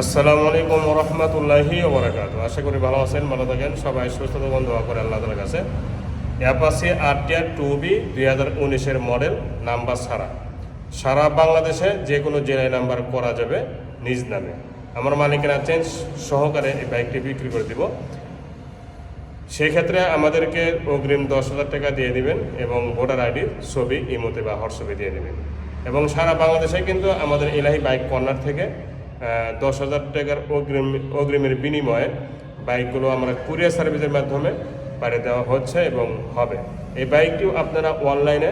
আসসালামু আলাইকুম রহমতুল্লাহি ওবরাকাত আশা করি ভালো আছেন, ভালো থাকেন। সবাই সুস্থ থাকুন, দোয়া করে আল্লাহ তালার কাছে। অ্যাপাসি আরটিআর টু বি দুই হাজার উনিশের মডেল, নাম্বার ছাড়া সারা বাংলাদেশে যে কোনো জেলায় নাম্বার করা যাবে নিজ নামে। আমার মালিকেরা চেঞ্জ সহকারে এই বাইকটি বিক্রি করে দিব। সেই ক্ষেত্রে আমাদেরকে অগ্রিম দশ হাজার টাকা দিয়ে দিবেন এবং ভোটার আইডির ছবি ইমোতে বা হোয়াটসঅ্যাপে দিয়ে দিবেন। এবং সারা বাংলাদেশে কিন্তু আমাদের এলাহি বাইক কর্নার থেকে দশ হাজার টাকার অগ্রিম, অগ্রিমের বিনিময়ে বাইকগুলো আমরা কুরিয়ার সার্ভিসের মাধ্যমে পাঠিয়ে দেওয়া হচ্ছে এবং হবে। এই বাইকটিও আপনারা অনলাইনে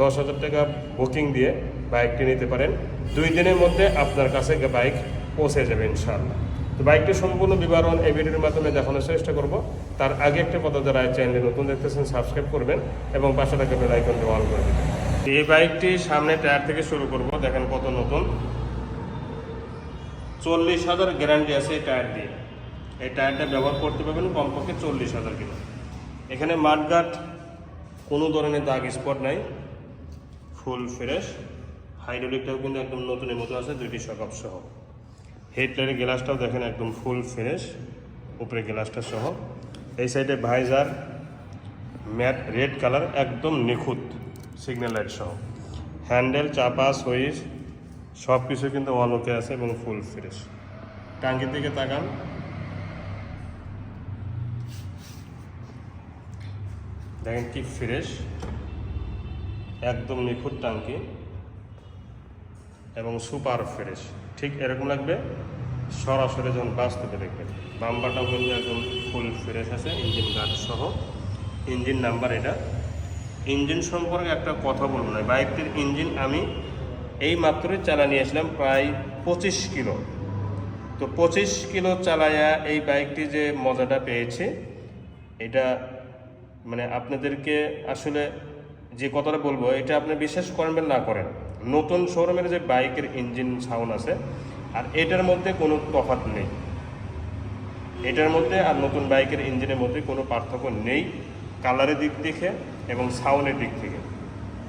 দশ হাজার টাকা বুকিং দিয়ে বাইকটি নিতে পারেন। দুই দিনের মধ্যে আপনার কাছে বাইক পৌঁছে যাবে ইনশাআল্লাহ। তো বাইকটি সম্পূর্ণ বিবরণ এই ভিডিওর মাধ্যমে দেখানোর চেষ্টা করব। তার আগে একটা কথা যারা চ্যানেলে নতুন দেখতেছেন, সাবস্ক্রাইব করবেন এবং পাশে থাকা বেল আইকনটি করে দেবেন। এই বাইকটি সামনে টায়ার থেকে শুরু করব। দেখেন কত নতুন। চল্লিশ হাজার গ্যারান্টি আছে এই টায়ার দিয়ে। এই টায়ারটা ব্যবহার করতে পারবেন কমপক্ষে চল্লিশ হাজার কিলো। এখানে মাঠঘাট কোনো ধরনের দাগ স্পট নাই। ফুল ফ্রেশ হাইড্রোলিকটাও কিন্তু একদম নতুনের মতো আছে, দুইটি সকাপ সহ। হেডলাইটের গ্লাসটাও দেখেন একদম ফুল ফ্রেশ উপরে গ্লাসটা সহ। এই সাইডে ভাইজার ম্যাট রেড কালার একদম নিখুঁত। সিগন্যাল লাইট সহ। হ্যান্ডেল চাপা সুইচ সব কিছু কিন্তু অন ওকে আছে এবং ফুল ফ্রেশ টাঙ্কির দিকে তাকান। দেখেন কি ফ্রেশ একদম নিখুঁত টাঙ্কি এবং সুপার ফ্রেশ ঠিক এরকম লাগবে, সরাসরি যখন বাস্তবে দেখবেন। বাম্বারটাও কিন্তু একদম ফুল ফ্রেশ আছে ইঞ্জিন গার্ড সহ। ইঞ্জিন নাম্বার এটা। ইঞ্জিন সম্পর্কে একটা কথা বলব না। বাইকটির ইঞ্জিন আমি এই মাত্রই চালা নিয়ে আসলাম প্রায় পঁচিশ কিলো। তো পঁচিশ কিলো চালায়া এই বাইকটি যে মজাটা পেয়েছে, এটা মানে আপনাদেরকে আসলে যে কথাটা বলব, এটা আপনি বিশ্বাস করবেন না করেন, নতুন শোরুমের যে বাইকের ইঞ্জিন সাউন্ড আছে, আর এটার মধ্যে কোনো তফাৎ নেই। এটার মধ্যে আর নতুন বাইকের ইঞ্জিনের মধ্যে কোনো পার্থক্য নেই, কালারের দিক থেকে এবং সাউন্ডের দিক থেকে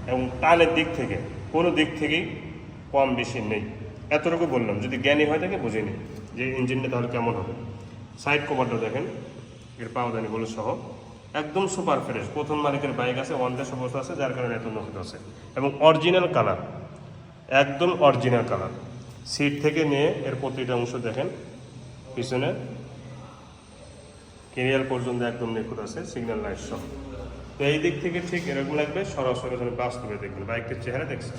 এবং টানের দিক থেকে। কোনো দিক থেকেই কম বেশি নেই। এতটুকু বললাম, যদি জ্ঞানী হয় থাকে বুঝে নিই যে ইঞ্জিনটা তাহলে কেমন হবে। সাইড কভারটা দেখেন, এর পাওদানি বলে সহ, একদম সুপার ফ্রেশ। প্রথম মালিকের বাইক আছে ওয়ান ডেস অবস্থা আছে, যার কারণে এত নতুন আছে। এবং অরিজিনাল কালার, একদম অরিজিনাল কালার। সিট থেকে নিয়ে এর প্রতিটা অংশ দেখেন পিছনে কেরিয়ার পর্যন্ত একদম নিখুঁত আছে, সিগন্যাল লাইট সহ। তো এই দিক থেকে ঠিক এরকম লাগবে, সরাসরি বাস্তবে দেখবেন বাইকের চেহারা দেখছেন?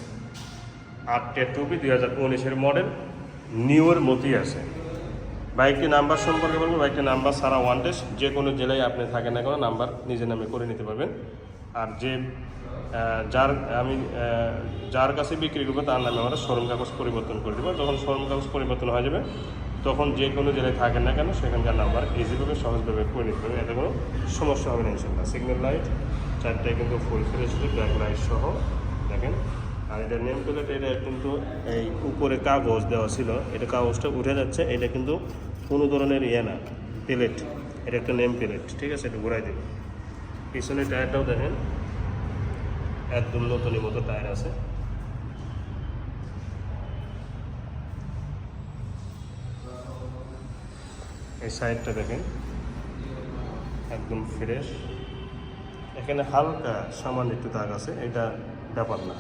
আটটা টুপি দুই হাজার উনিশের মডেল নিউর মতি আছে। বাইকটি নাম্বার সম্পর্কে বলব বাইকটি নাম্বার সারা ওয়ান ডেস যে কোনো জেলায় আপনি থাকেন না কোনো নাম্বার নিজের নামে করে নিতে পারবেন। আর যে যার, আমি যার কাছে বিক্রি করব তার নামে আমরা শোরুম কাগজ পরিবর্তন করে দেবো। যখন শোরুম কাগজ পরিবর্তন হয়ে যাবে, তখন যে কোনো জেলায় থাকেন না কেন সেখানকার নাম্বার ইজিভাবে সহজভাবে করে নিতে পারবেন। এতে কোনো সমস্যা হবে না ইনশাল্লাহ সিগন্যাল লাইট চারটায় কিন্তু ফুল ফ্রেশ ব্যাক লাইট সহ, দেখেন। আর এটা নেম প্লেট এটা কিন্তু এই উপরে কাগজ দেওয়া ছিল। এটা কাগজটা উঠে যাচ্ছে, এটা কিন্তু কোনো ধরনের ইয়ে না প্লেট এটা একটা নেম প্লেট ঠিক আছে? এটা ঘুরাই দেবে পিছনে টায়ারটাও দেখেন। একদম নতুনের মতো টায়ার আছে। এই সাইডটা দেখেন। একদম ফ্রেশ এখানে হালকা সামান্য একটু দাগ আছে, এটা ব্যাপার না।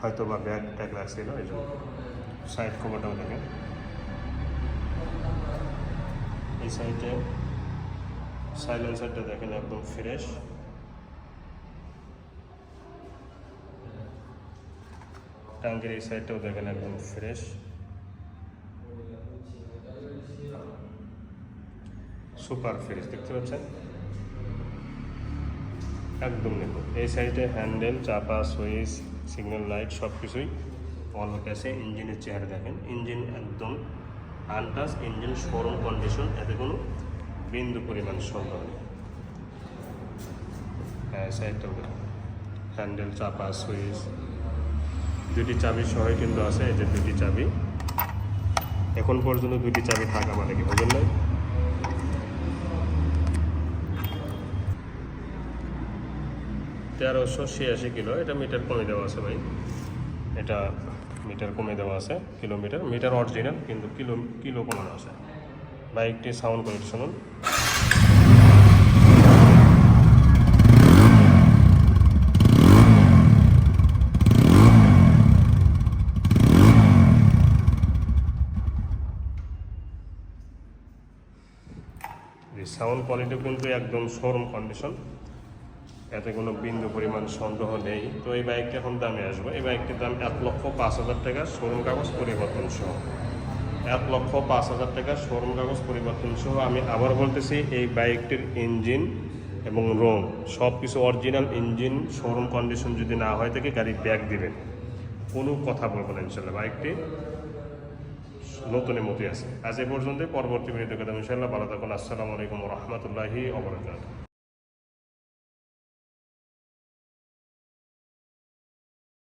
হয়তো বা ব্যাগ ট্যাগ লাগছিল, এই জন্য। সাইড কভারটাও দেখেন। এই সাইডে সাইলেন্সারটা দেখেন, একদম ফ্রেশ টাঙ্গের এই সাইডটাও দেখেন একদম ফ্রেশ সুপার ফ্রেশ দেখতে পাচ্ছেন একদম নিখুঁত এই সাইডে হ্যান্ডেল চাপা সুইচ সিগন্যাল লাইট সব কিছুই অন আছে ইঞ্জিনের চেহারা দেখেন ইঞ্জিন একদম আনটাস ইঞ্জিন শোরুম কন্ডিশন এতে কোনো বিন্দু পরিমাণ সন্দেহ নেই হ্যাঁ সাইডটাও হ্যান্ডেল চাপা সুইচ দুটি চাবি সহ কিন্তু আছে, এই যে দুটি চাবি। এখন পর্যন্ত দুটি চাবি থাকা মানে কি বুঝলেন নাই? তেরোশো ছিয়াশি কিলো, এটা মিটার কমে দেওয়া আছে ভাই। এটা মিটার কমে দেওয়া আছে, কিলোমিটার। মিটার অরিজিনাল, কিন্তু কিলো কিলো কমানো আছে। বাইকটি সাউন্ড কোয়ালিটি শুনুন। সাউন্ড কোয়ালিটি কিন্তু একদম শোরুম কন্ডিশন। এতে কোনো বিন্দু পরিমাণ সন্দেহ নেই। তো এই বাইকটা এখন দামে আসব। এই বাইকটির দাম এক লক্ষ পাঁচ হাজার টাকা, শোরুম কাগজ পরিবর্তন সহ। এক লক্ষ পাঁচ হাজার টাকা, শোরুম কাগজ পরিবর্তন সহ। আমি আবার বলতেছি, এই বাইকটির ইঞ্জিন এবং রোম সব কিছু অরিজিনাল ইঞ্জিন, শোরুম কন্ডিশন যদি না হয় থাকে গাড়ি ব্যাগ দিবেন। কোনো কথা বলব না ইনশাল্লাহ বাইকটি। নতুনের মতি আছে। আজ এ পর্যন্ত পরবর্তী ভিডিও কথা ইনশাল্লাহ ভালো থাকুন। আসসালামু আলাইকুম রহমতুল্লাহি অবরাকাত